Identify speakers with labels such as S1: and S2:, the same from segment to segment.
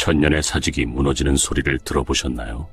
S1: 천년의 사직이 무너지는 소리를 들어보셨나요?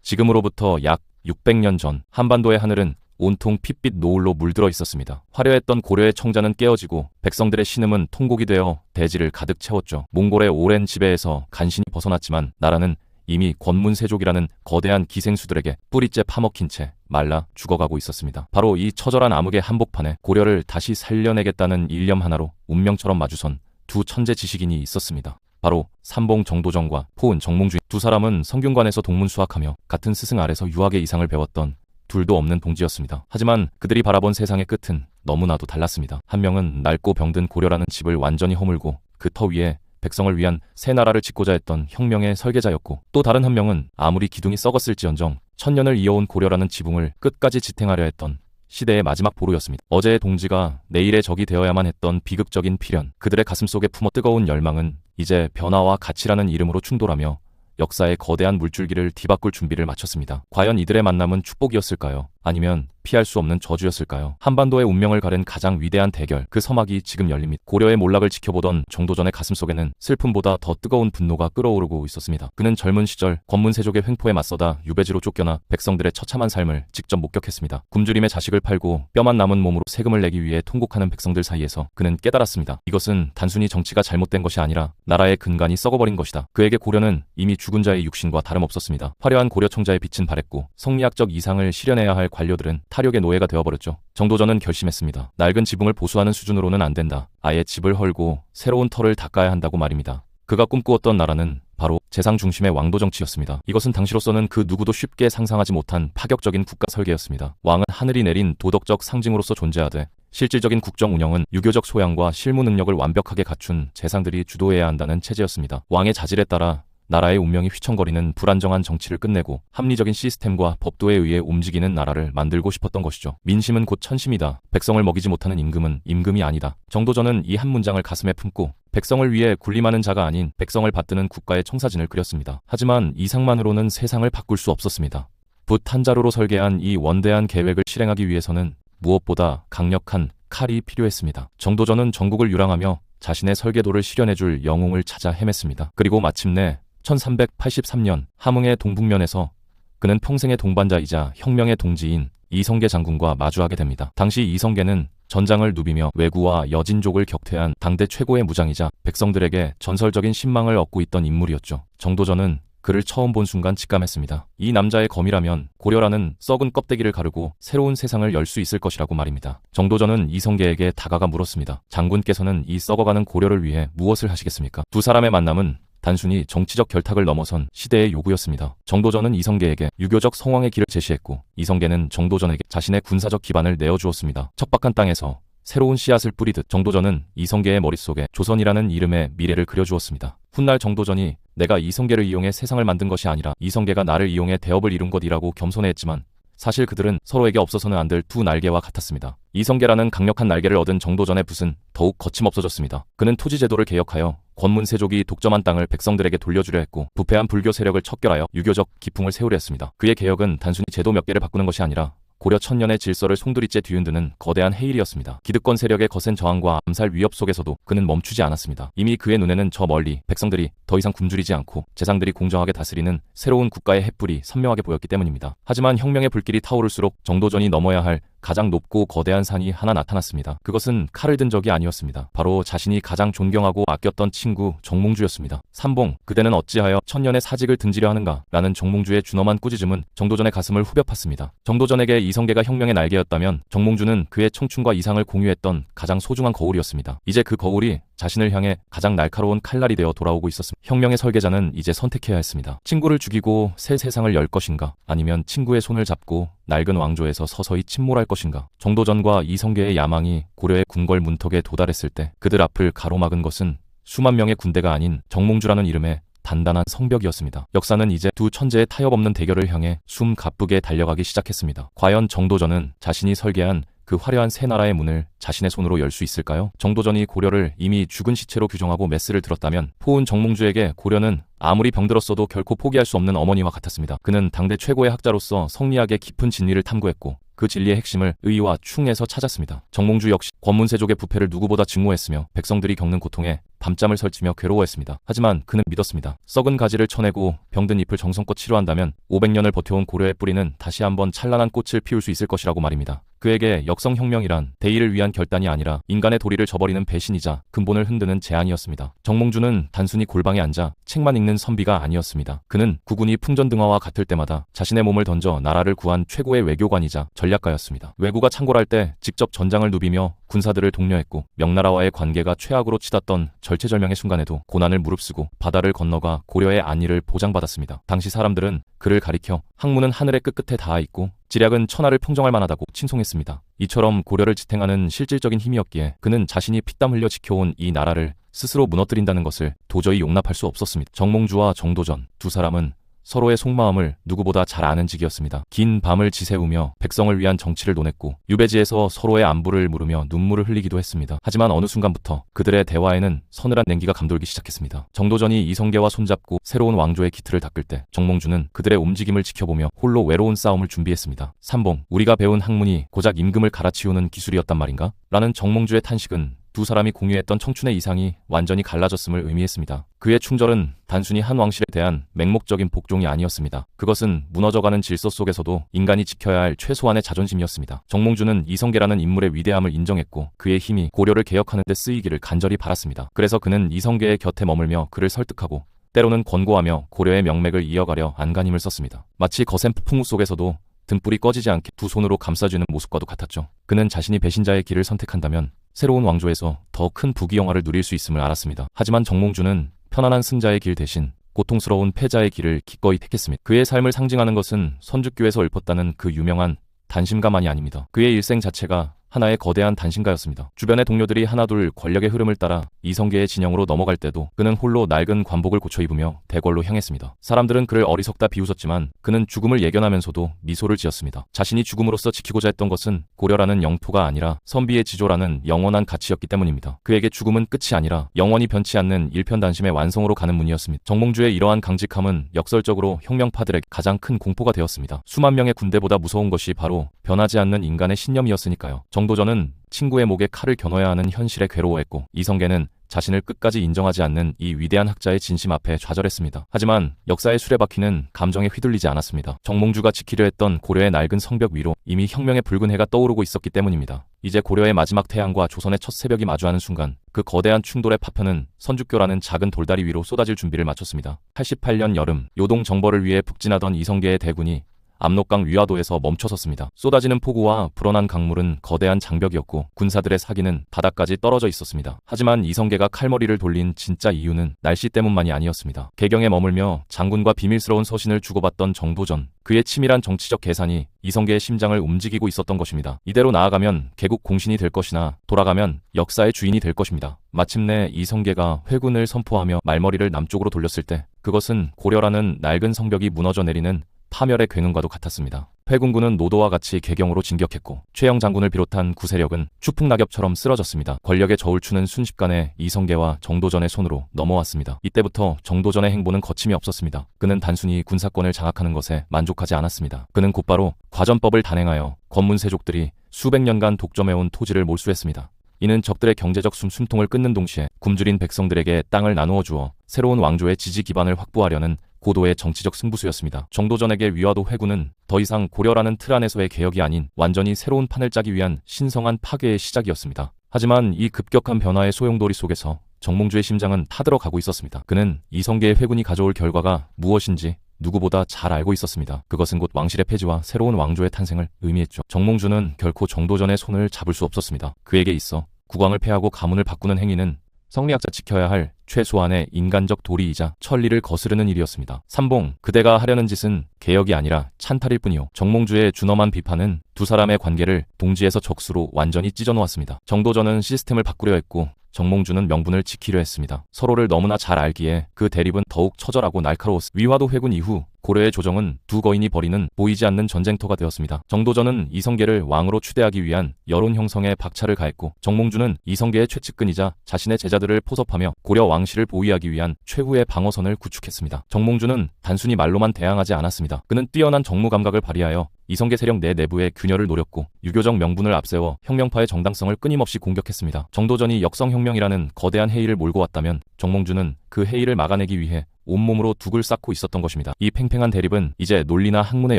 S2: 지금으로부터 약 600년 전 한반도의 하늘은 온통 핏빛 노을로 물들어 있었습니다. 화려했던 고려의 청자는 깨어지고 백성들의 신음은 통곡이 되어 대지를 가득 채웠죠. 몽골의 오랜 지배에서 간신히 벗어났지만 나라는 이미 권문세족이라는 거대한 기생수들에게 뿌리째 파먹힌 채 말라 죽어가고 있었습니다. 바로 이 처절한 암흑의 한복판에 고려를 다시 살려내겠다는 일념 하나로 운명처럼 마주선 두 천재 지식인이 있었습니다. 바로 삼봉 정도정과 포은 정몽주인 두 사람은 성균관에서 동문 수학하며 같은 스승 아래서 유학의 이상을 배웠던 둘도 없는 동지였습니다. 하지만 그들이 바라본 세상의 끝은 너무나도 달랐습니다. 한 명은 낡고 병든 고려라는 집을 완전히 허물고 그 터 위에 백성을 위한 새 나라를 짓고자 했던 혁명의 설계자였고 또 다른 한 명은 아무리 기둥이 썩었을지언정 천년을 이어온 고려라는 지붕을 끝까지 지탱하려 했던 시대의 마지막 보루였습니다. 어제의 동지가 내일의 적이 되어야만 했던 비극적인 필연, 그들의 가슴 속에 품어 뜨거운 열망은 이제 변화와 가치라는 이름으로 충돌하며 역사의 거대한 물줄기를 뒤바꿀 준비를 마쳤습니다. 과연 이들의 만남은 축복이었을까요? 아니면 피할 수 없는 저주였을까요? 한반도의 운명을 가른 가장 위대한 대결, 그 서막이 지금 열립니다. 고려의 몰락을 지켜보던 정도전의 가슴 속에는 슬픔보다 더 뜨거운 분노가 끓어오르고 있었습니다. 그는 젊은 시절 권문세족의 횡포에 맞서다 유배지로 쫓겨나 백성들의 처참한 삶을 직접 목격했습니다. 굶주림의 자식을 팔고 뼈만 남은 몸으로 세금을 내기 위해 통곡하는 백성들 사이에서 그는 깨달았습니다. 이것은 단순히 정치가 잘못된 것이 아니라 나라의 근간이 썩어버린 것이다. 그에게 고려는 이미 죽은 자의 육신과 다름없었습니다. 화려한 고려 청자의 빛은 바랬고 성리학적 이상을 실현해야 할 관료들은 탈욕의 노예가 되어버렸죠. 정도전은 결심했습니다. 낡은 지붕을 보수하는 수준으로는 안 된다. 아예 집을 헐고 새로운 터를 닦아야 한다고 말입니다. 그가 꿈꾸었던 나라는 바로 재상 중심의 왕도 정치였습니다. 이것은 당시로서는 그 누구도 쉽게 상상하지 못한 파격적인 국가 설계였습니다. 왕은 하늘이 내린 도덕적 상징으로서 존재하되 실질적인 국정 운영은 유교적 소양과 실무 능력을 완벽하게 갖춘 재상들이 주도해야 한다는 체제였습니다. 왕의 자질에 따라 나라의 운명이 휘청거리는 불안정한 정치를 끝내고 합리적인 시스템과 법도에 의해 움직이는 나라를 만들고 싶었던 것이죠. 민심은 곧 천심이다. 백성을 먹이지 못하는 임금은 임금이 아니다. 정도전은 이 한 문장을 가슴에 품고 백성을 위해 군림하는 자가 아닌 백성을 받드는 국가의 청사진을 그렸습니다. 하지만 이상만으로는 세상을 바꿀 수 없었습니다. 붓 한 자루로 설계한 이 원대한 계획을 실행하기 위해서는 무엇보다 강력한 칼이 필요했습니다. 정도전은 전국을 유랑하며 자신의 설계도를 실현해줄 영웅을 찾아 헤맸습니다. 그리고 마침내 1383년 함흥의 동북면에서 그는 평생의 동반자이자 혁명의 동지인 이성계 장군과 마주하게 됩니다. 당시 이성계는 전장을 누비며 왜구와 여진족을 격퇴한 당대 최고의 무장이자 백성들에게 전설적인 신망을 얻고 있던 인물이었죠. 정도전은 그를 처음 본 순간 직감했습니다. 이 남자의 검이라면 고려라는 썩은 껍데기를 가르고 새로운 세상을 열 수 있을 것이라고 말입니다. 정도전은 이성계에게 다가가 물었습니다. 장군께서는 이 썩어가는 고려를 위해 무엇을 하시겠습니까? 두 사람의 만남은 단순히 정치적 결탁을 넘어선 시대의 요구였습니다. 정도전은 이성계에게 유교적 성황의 길을 제시했고 이성계는 정도전에게 자신의 군사적 기반을 내어주었습니다. 척박한 땅에서 새로운 씨앗을 뿌리듯 정도전은 이성계의 머릿속에 조선이라는 이름의 미래를 그려주었습니다. 훗날 정도전이 내가 이성계를 이용해 세상을 만든 것이 아니라 이성계가 나를 이용해 대업을 이룬 것이라고 겸손해했지만 사실 그들은 서로에게 없어서는 안 될 두 날개와 같았습니다. 이성계라는 강력한 날개를 얻은 정도전의 붓은 더욱 거침없어졌습니다. 그는 토지제도를 개혁하여 권문세족이 독점한 땅을 백성들에게 돌려주려 했고 부패한 불교 세력을 척결하여 유교적 기풍을 세우려 했습니다. 그의 개혁은 단순히 제도 몇 개를 바꾸는 것이 아니라 고려 천년의 질서를 송두리째 뒤흔드는 거대한 해일이었습니다. 기득권 세력의 거센 저항과 암살 위협 속에서도 그는 멈추지 않았습니다. 이미 그의 눈에는 저 멀리 백성들이 더 이상 굶주리지 않고 재상들이 공정하게 다스리는 새로운 국가의 햇불이 선명하게 보였기 때문입니다. 하지만 혁명의 불길이 타오를수록 정도전이 넘어야 할 가장 높고 거대한 산이 하나 나타났습니다. 그것은 칼을 든 적이 아니었습니다. 바로 자신이 가장 존경하고 아꼈던 친구 정몽주였습니다. 삼봉, 그대는 어찌하여 천년의 사직을 등지려 하는가? 라는 정몽주의 준엄한 꾸짖음은 정도전의 가슴을 후벼 팠습니다. 정도전에게 이성계가 혁명의 날개였다면 정몽주는 그의 청춘과 이상을 공유했던 가장 소중한 거울이었습니다. 이제 그 거울이 자신을 향해 가장 날카로운 칼날이 되어 돌아오고 있었습니다. 혁명의 설계자는 이제 선택해야 했습니다. 친구를 죽이고 새 세상을 열 것인가? 아니면 친구의 손을 잡고 낡은 왕조에서 서서히 침몰할 것인가? 정도전과 이성계의 야망이 고려의 궁궐 문턱에 도달했을 때 그들 앞을 가로막은 것은 수만 명의 군대가 아닌 정몽주라는 이름의 단단한 성벽이었습니다. 역사는 이제 두 천재의 타협 없는 대결을 향해 숨 가쁘게 달려가기 시작했습니다. 과연 정도전은 자신이 설계한 그 화려한 새 나라의 문을 자신의 손으로 열 수 있을까요? 정도전이 고려를 이미 죽은 시체로 규정하고 메스를 들었다면 포은 정몽주에게 고려는 아무리 병들었어도 결코 포기할 수 없는 어머니와 같았습니다. 그는 당대 최고의 학자로서 성리학의 깊은 진리를 탐구했고 그 진리의 핵심을 의와 충에서 찾았습니다. 정몽주 역시 권문세족의 부패를 누구보다 증오했으며 백성들이 겪는 고통에 밤잠을 설치며 괴로워했습니다. 하지만 그는 믿었습니다. 썩은 가지를 쳐내고 병든 잎을 정성껏 치료한다면 500년을 버텨온 고려의 뿌리는 다시 한번 찬란한 꽃을 피울 수 있을 것이라고 말입니다. 그에게 역성혁명이란 대의를 위한 결단이 아니라 인간의 도리를 저버리는 배신이자 근본을 흔드는 제안이었습니다. 정몽주는 단순히 골방에 앉아 책만 읽는 선비가 아니었습니다. 그는 국군이 풍전등화와 같을 때마다 자신의 몸을 던져 나라를 구한 최고의 외교관이자 전략가였습니다. 왜구가 창궐할 때 직접 전장을 누비며 군사들을 독려했고 명나라와의 관계가 최악으로 치닫던 절체절명의 순간에도 고난을 무릅쓰고 바다를 건너가 고려의 안위를 보장받았습니다. 당시 사람들은 그를 가리켜 학문은 하늘의 끝끝에 닿아 있고 지략은 천하를 평정할 만하다고 칭송했습니다. 이처럼 고려를 지탱하는 실질적인 힘이었기에 그는 자신이 피땀 흘려 지켜온 이 나라를 스스로 무너뜨린다는 것을 도저히 용납할 수 없었습니다. 정몽주와 정도전 두 사람은 서로의 속마음을 누구보다 잘 아는 직이었습니다. 긴 밤을 지새우며 백성을 위한 정치를 논했고 유배지에서 서로의 안부를 물으며 눈물을 흘리기도 했습니다. 하지만 어느 순간부터 그들의 대화에는 서늘한 냉기가 감돌기 시작했습니다. 정도전이 이성계와 손잡고 새로운 왕조의 기틀을 닦을 때 정몽주는 그들의 움직임을 지켜보며 홀로 외로운 싸움을 준비했습니다. 삼봉, 우리가 배운 학문이 고작 임금을 갈아치우는 기술이었단 말인가? 라는 정몽주의 탄식은 두 사람이 공유했던 청춘의 이상이 완전히 갈라졌음을 의미했습니다. 그의 충절은 단순히 한 왕실에 대한 맹목적인 복종이 아니었습니다. 그것은 무너져가는 질서 속에서도 인간이 지켜야 할 최소한의 자존심이었습니다. 정몽주는 이성계라는 인물의 위대함을 인정했고 그의 힘이 고려를 개혁하는 데 쓰이기를 간절히 바랐습니다. 그래서 그는 이성계의 곁에 머물며 그를 설득하고 때로는 권고하며 고려의 명맥을 이어가려 안간힘을 썼습니다. 마치 거센 폭풍우 속에서도 등불이 꺼지지 않게 두 손으로 감싸주는 모습과도 같았죠. 그는 자신이 배신자의 길을 선택한다면 새로운 왕조에서 더 큰 부귀영화를 누릴 수 있음을 알았습니다. 하지만 정몽주는 편안한 승자의 길 대신 고통스러운 패자의 길을 기꺼이 택했습니다. 그의 삶을 상징하는 것은 선주교에서 읊었다는 그 유명한 단심가만이 아닙니다. 그의 일생 자체가 하나의 거대한 단신가였습니다. 주변의 동료들이 하나둘 권력의 흐름을 따라 이성계의 진영으로 넘어갈 때도 그는 홀로 낡은 관복을 고쳐 입으며 대궐로 향했습니다. 사람들은 그를 어리석다 비웃었지만 그는 죽음을 예견하면서도 미소를 지었습니다. 자신이 죽음으로써 지키고자 했던 것은 고려라는 영토가 아니라 선비의 지조라는 영원한 가치였기 때문입니다. 그에게 죽음은 끝이 아니라 영원히 변치 않는 일편단심의 완성으로 가는 문이었습니다. 정몽주의 이러한 강직함은 역설적으로 혁명파들에게 가장 큰 공포가 되었습니다. 수만 명의 군대보다 무서운 것이 바로 변하지 않는 인간의 신념이었으니까요. 정도전은 친구의 목에 칼을 겨눠야 하는 현실에 괴로워했고 이성계는 자신을 끝까지 인정하지 않는 이 위대한 학자의 진심 앞에 좌절했습니다. 하지만 역사의 수레바퀴는 감정에 휘둘리지 않았습니다. 정몽주가 지키려 했던 고려의 낡은 성벽 위로 이미 혁명의 붉은 해가 떠오르고 있었기 때문입니다. 이제 고려의 마지막 태양과 조선의 첫 새벽이 마주하는 순간 그 거대한 충돌의 파편은 선주교라는 작은 돌다리 위로 쏟아질 준비를 마쳤습니다. 88년 여름 요동 정벌을 위해 북진하던 이성계의 대군이 압록강 위화도에서 멈춰섰습니다. 쏟아지는 폭우와 불어난 강물은 거대한 장벽이었고 군사들의 사기는 바닥까지 떨어져 있었습니다. 하지만 이성계가 칼머리를 돌린 진짜 이유는 날씨 때문만이 아니었습니다. 개경에 머물며 장군과 비밀스러운 서신을 주고받던 정도전, 그의 치밀한 정치적 계산이 이성계의 심장을 움직이고 있었던 것입니다. 이대로 나아가면 개국 공신이 될 것이나 돌아가면 역사의 주인이 될 것입니다. 마침내 이성계가 회군을 선포하며 말머리를 남쪽으로 돌렸을 때 그것은 고려라는 낡은 성벽이 무너져 내리는 파멸의 굉음과도 같았습니다. 회군군은 노도와 같이 개경으로 진격했고 최영 장군을 비롯한 구세력은 추풍낙엽처럼 쓰러졌습니다. 권력의 저울 추는 순식간에 이성계와 정도전의 손으로 넘어왔습니다. 이때부터 정도전의 행보는 거침이 없었습니다. 그는 단순히 군사권을 장악하는 것에 만족하지 않았습니다. 그는 곧바로 과전법을 단행하여 권문세족들이 수백 년간 독점해온 토지를 몰수했습니다. 이는 적들의 경제적 숨숨통을 끊는 동시에 굶주린 백성들에게 땅을 나누어 주어 새로운 왕조의 지지 기반을 확보하려는 고도의 정치적 승부수였습니다. 정도전에게 위화도 회군은 더 이상 고려라는 틀 안에서의 개혁이 아닌 완전히 새로운 판을 짜기 위한 신성한 파괴의 시작이었습니다. 하지만 이 급격한 변화의 소용돌이 속에서 정몽주의 심장은 타들어가고 있었습니다. 그는 이성계의 회군이 가져올 결과가 무엇인지 누구보다 잘 알고 있었습니다. 그것은 곧 왕실의 폐지와 새로운 왕조의 탄생을 의미했죠. 정몽주는 결코 정도전의 손을 잡을 수 없었습니다. 그에게 있어 국왕을 폐하고 가문을 바꾸는 행위는 성리학자 지켜야 할 최소한의 인간적 도리이자 천리를 거스르는 일이었습니다. 삼봉, 그대가 하려는 짓은 개혁이 아니라 찬탈일 뿐이요. 정몽주의 준엄한 비판은 두 사람의 관계를 동지에서 적수로 완전히 찢어놓았습니다. 정도전은 시스템을 바꾸려 했고 정몽주는 명분을 지키려 했습니다. 서로를 너무나 잘 알기에 그 대립은 더욱 처절하고 날카로웠습니다. 위화도 회군 이후 고려의 조정은 두 거인이 벌이는 보이지 않는 전쟁터가 되었습니다. 정도전은 이성계를 왕으로 추대하기 위한 여론 형성에 박차를 가했고 정몽주는 이성계의 최측근이자 자신의 제자들을 포섭하며 고려 왕실을 보위하기 위한 최후의 방어선을 구축했습니다. 정몽주는 단순히 말로만 대항하지 않았습니다. 그는 뛰어난 정무 감각을 발휘하여 이성계 세력 내 내부의 균열을 노렸고 유교적 명분을 앞세워 혁명파의 정당성을 끊임없이 공격했습니다. 정도전이 역성혁명이라는 거대한 회의를 몰고 왔다면 정몽주는 그 회의를 막아내기 위해 온몸으로 둑을 쌓고 있었던 것입니다. 이 팽팽한 대립은 이제 논리나 학문의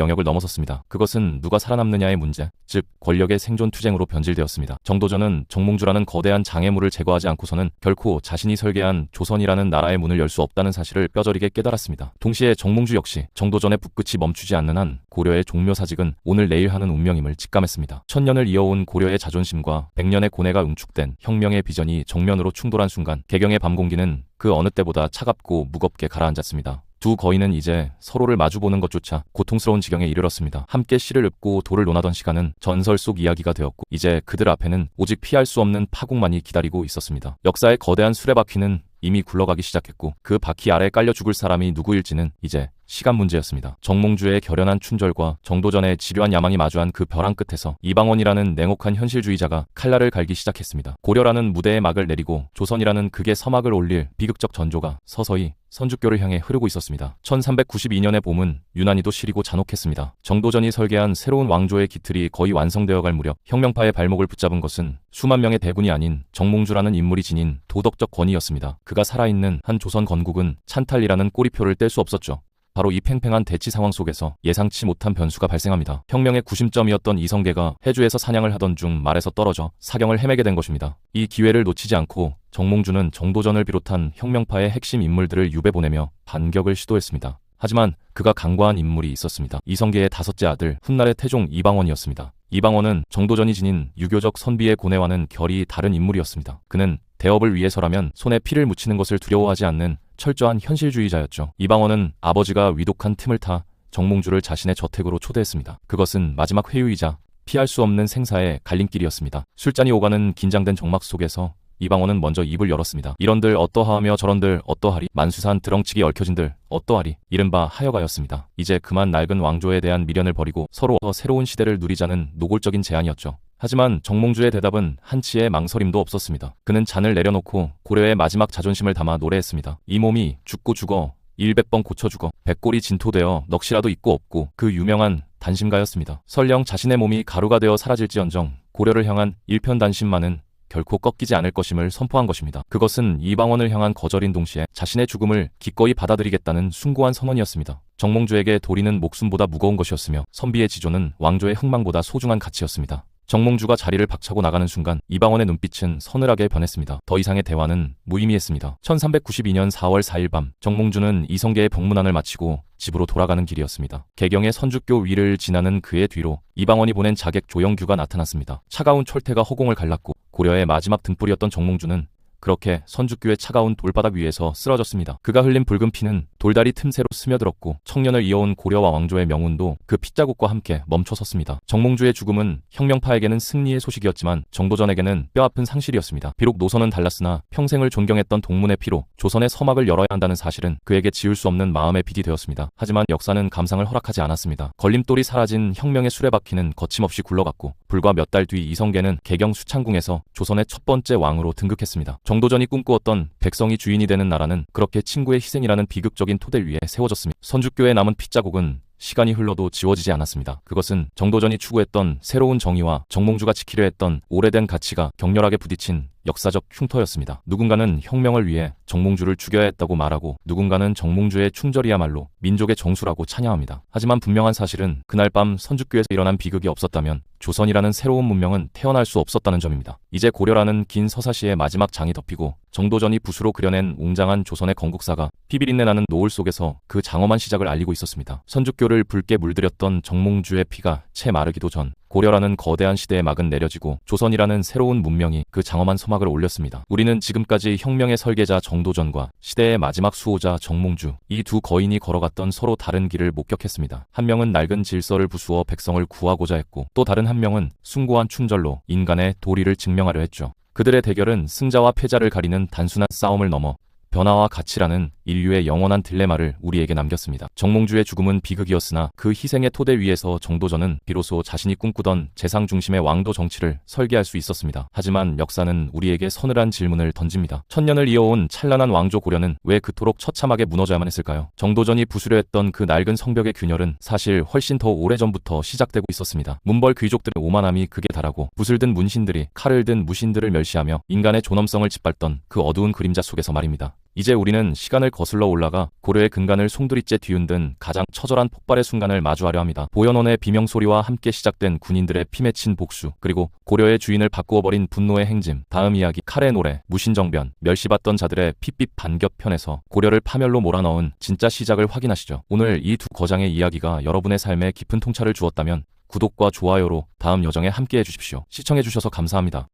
S2: 영역을 넘어섰습니다. 그것은 누가 살아남느냐의 문제, 즉 권력의 생존 투쟁으로 변질되었습니다. 정도전은 정몽주라는 거대한 장애물을 제거하지 않고서는 결코 자신이 설계한 조선이라는 나라의 문을 열 수 없다는 사실을 뼈저리게 깨달았습니다. 동시에 정몽주 역시 정도전의 북끝이 멈추지 않는 한 고려의 종묘사직은 오늘 내일 하는 운명임을 직감했습니다. 천년을 이어온 고려의 자존심과 백년의 고뇌가 응축된 혁명의 비전이 정면으로 충돌한 순간 개경의 밤 공기는 그 어느 때보다 차갑고 무겁게 가라앉았습니다. 두 거인은 이제 서로를 마주보는 것조차 고통스러운 지경에 이르렀습니다. 함께 시를 읊고 도를 논하던 시간은 전설 속 이야기가 되었고 이제 그들 앞에는 오직 피할 수 없는 파국만이 기다리고 있었습니다. 역사의 거대한 수레바퀴는 이미 굴러가기 시작했고 그 바퀴 아래 깔려 죽을 사람이 누구일지는 이제 시간 문제였습니다. 정몽주의 결연한 춘절과 정도전의 지류한 야망이 마주한 그 벼랑 끝에서 이방원이라는 냉혹한 현실주의자가 칼날을 갈기 시작했습니다. 고려라는 무대의 막을 내리고 조선이라는 극의 서막을 올릴 비극적 전조가 서서히 선주교를 향해 흐르고 있었습니다. 1392년의 봄은 유난히도 시리고 잔혹했습니다. 정도전이 설계한 새로운 왕조의 기틀이 거의 완성되어 갈 무렵 혁명파의 발목을 붙잡은 것은 수만 명의 대군이 아닌 정몽주라는 인물이 지닌 도덕적 권위였습니다. 그가 살아있는 한 조선 건국은 찬탈이라는 꼬리표를 뗄 수 없었죠. 바로 이 팽팽한 대치 상황 속에서 예상치 못한 변수가 발생합니다. 혁명의 구심점이었던 이성계가 해주에서 사냥을 하던 중 말에서 떨어져 사경을 헤매게 된 것입니다. 이 기회를 놓치지 않고 정몽주는 정도전을 비롯한 혁명파의 핵심 인물들을 유배 보내며 반격을 시도했습니다. 하지만 그가 강과한 인물이 있었습니다. 이성계의 다섯째 아들 훗날의 태종 이방원이었습니다. 이방원은 정도전이 지닌 유교적 선비의 고뇌와는 결이 다른 인물이었습니다. 그는 대업을 위해서라면 손에 피를 묻히는 것을 두려워하지 않는 철저한 현실주의자였죠. 이방원은 아버지가 위독한 틈을 타 정몽주를 자신의 저택으로 초대했습니다. 그것은 마지막 회유이자 피할 수 없는 생사의 갈림길이었습니다. 술잔이 오가는 긴장된 정막 속에서 이방원은 먼저 입을 열었습니다. 이런들 어떠하며 저런들 어떠하리 만수산 드렁치기 얽혀진들 어떠하리 이른바 하여가였습니다. 이제 그만 낡은 왕조에 대한 미련을 버리고 서로 새로운 시대를 누리자는 노골적인 제안이었죠. 하지만 정몽주의 대답은 한치의 망설임도 없었습니다. 그는 잔을 내려놓고 고려의 마지막 자존심을 담아 노래했습니다. 이 몸이 죽고 죽어 일백 번 고쳐 죽어 백골이 진토되어 넋이라도 있고 없고 그 유명한 단심가였습니다. 설령 자신의 몸이 가루가 되어 사라질지언정 고려를 향한 일편단심만은 결코 꺾이지 않을 것임을 선포한 것입니다. 그것은 이방원을 향한 거절인 동시에 자신의 죽음을 기꺼이 받아들이겠다는 숭고한 선언이었습니다. 정몽주에게 도리는 목숨보다 무거운 것이었으며 선비의 지조는 왕조의 흥망보다 소중한 가치였습니다. 정몽주가 자리를 박차고 나가는 순간 이방원의 눈빛은 서늘하게 변했습니다. 더 이상의 대화는 무의미했습니다. 1392년 4월 4일 밤 정몽주는 이성계의 병문안을 마치고 집으로 돌아가는 길이었습니다. 개경의 선주교 위를 지나는 그의 뒤로 이방원이 보낸 자객 조영규가 나타났습니다. 차가운 철퇴가 허공을 갈랐고 고려의 마지막 등불이었던 정몽주는 그렇게 선주교의 차가운 돌바닥 위에서 쓰러졌습니다. 그가 흘린 붉은 피는 돌다리 틈새로 스며들었고 청년을 이어온 고려와 왕조의 명운도 그 핏자국과 함께 멈춰섰습니다. 정몽주의 죽음은 혁명파에게는 승리의 소식이었지만 정도전에게는 뼈아픈 상실이었습니다. 비록 노선은 달랐으나 평생을 존경했던 동문의 피로 조선의 서막을 열어야 한다는 사실은 그에게 지울 수 없는 마음의 빚이 되었습니다. 하지만 역사는 감상을 허락하지 않았습니다. 걸림돌이 사라진 혁명의 수레바퀴는 거침없이 굴러갔고 불과 몇 달 뒤 이성계는 개경 수창궁에서 조선의 첫 번째 왕으로 등극했습니다. 정도전이 꿈꾸었던 백성이 주인이 되는 나라는 그렇게 친구의 희생이라는 비극적인 토대 위에 세워졌습니다. 선주교에 남은 핏자국은 시간이 흘러도 지워지지 않았습니다. 그것은 정도전이 추구했던 새로운 정의와 정몽주가 지키려 했던 오래된 가치가 격렬하게 부딪힌 역사적 흉터였습니다. 누군가는 혁명을 위해 정몽주를 죽여야 했다고 말하고 누군가는 정몽주의 충절이야말로 민족의 정수라고 찬양합니다. 하지만 분명한 사실은 그날 밤 선주교에서 일어난 비극이 없었다면 조선이라는 새로운 문명은 태어날 수 없었다는 점입니다. 이제 고려라는 긴 서사시의 마지막 장이 덮이고 정도전이 붓으로 그려낸 웅장한 조선의 건국사가 피비린내 나는 노을 속에서 그 장엄한 시작을 알리고 있었습니다. 선주교를 붉게 물들였던 정몽주의 피가 채 마르기도 전 고려라는 거대한 시대의 막은 내려지고 조선이라는 새로운 문명이 그 장엄한 서막을 올렸습니다. 우리는 지금까지 혁명의 설계자 정도전과 시대의 마지막 수호자 정몽주 이 두 거인이 걸어갔던 서로 다른 길을 목격했습니다. 한 명은 낡은 질서를 부수어 백성을 구하고자 했고 또 다른 한 명은 숭고한 충절로 인간의 도리를 증명하려 했죠. 그들의 대결은 승자와 패자를 가리는 단순한 싸움을 넘어 변화와 가치라는 인류의 영원한 딜레마를 우리에게 남겼습니다. 정몽주의 죽음은 비극이었으나 그 희생의 토대 위에서 정도전은 비로소 자신이 꿈꾸던 재상 중심의 왕도 정치를 설계할 수 있었습니다. 하지만 역사는 우리에게 서늘한 질문을 던집니다. 천년을 이어온 찬란한 왕조 고려는 왜 그토록 처참하게 무너져야만 했을까요? 정도전이 부수려 했던 그 낡은 성벽의 균열은 사실 훨씬 더 오래전부터 시작되고 있었습니다. 문벌 귀족들의 오만함이 극에 달하고 붓을 든 문신들이 칼을 든 무신들을 멸시하며 인간의 존엄성을 짓밟던 그 어두운 그림자 속에서 말입니다. 이제 우리는 시간을 거슬러 올라가 고려의 근간을 송두리째 뒤흔든 가장 처절한 폭발의 순간을 마주하려 합니다. 보현원의 비명소리와 함께 시작된 군인들의 피 맺힌 복수, 그리고 고려의 주인을 바꾸어버린 분노의 행짐, 다음 이야기 칼의 노래, 무신정변, 멸시받던 자들의 핏빛 반격편에서 고려를 파멸로 몰아넣은 진짜 시작을 확인하시죠. 오늘 이 두 거장의 이야기가 여러분의 삶에 깊은 통찰을 주었다면 구독과 좋아요로 다음 여정에 함께해 주십시오. 시청해 주셔서 감사합니다.